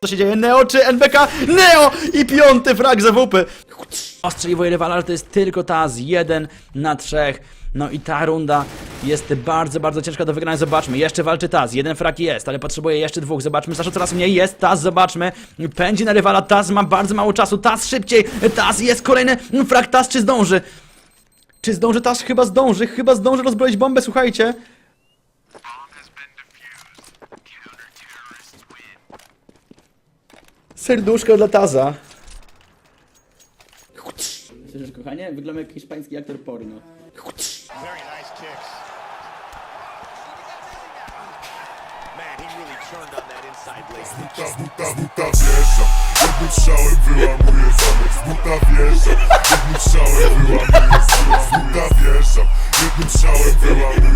Co się dzieje? Neo czy NBK? Neo! I piąty frag za WP. Ostrzeliwo rywala, ale to jest tylko Taz. Jeden na trzech. No i ta runda jest bardzo, bardzo ciężka do wygrania. Zobaczmy, jeszcze walczy Taz. Jeden frag jest, ale potrzebuje jeszcze dwóch. Zobaczmy, Sasza coraz mniej jest. Taz, zobaczmy. Pędzi na rywala. Taz ma bardzo mało czasu. Taz szybciej. Taz jest kolejny frag. Taz czy zdąży? Czy zdąży Taz? Chyba zdąży. Chyba zdąży rozbroić bombę, słuchajcie. Serduszko dla Taza. Słyszysz, kochanie? Wygląda jak hiszpański aktor porno. Very nice kicks. Man, he really turned on that inside leg. buta, buta, buta wjeżdża Jednym strzałem wyłamuję zamek Z buta wjeżdżam Jednym strzałem wyłamuję zamek Z buta wjeżdżam Jednym strzałem wyłamuję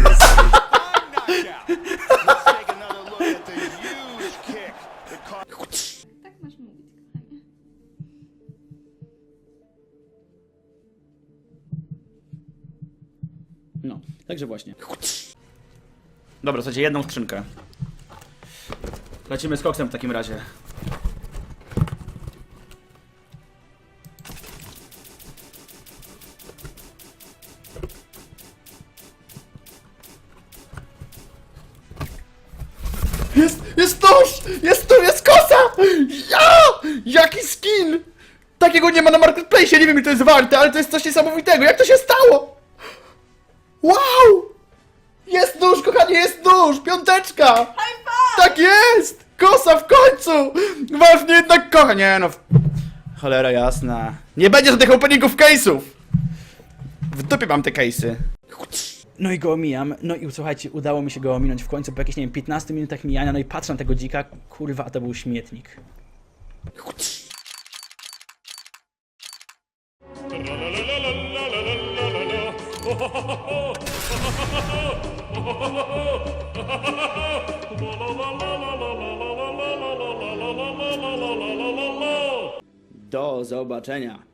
No, także właśnie. Dobra, słuchajcie, jedną skrzynkę. Lecimy z koksem w takim razie. Jest, jest nóż! Jest tu, jest kosa! Ja! Jaki skin! Takiego nie ma na marketplace, nie wiem ile to jest warte, ale to jest coś niesamowitego. Jak to się stało? Piąteczka! Tak jest! Kosa w końcu! Was mnie jednak kocha! Nie no... Cholera jasna. Nie będzie żadnych openingów case'ów! W dupie mam te case'y. No i go omijam. No i słuchajcie, udało mi się go ominąć w końcu po jakichś, nie wiem, 15 minutach mijania. No i patrzę na tego dzika. Kurwa, a to był śmietnik. Do zobaczenia.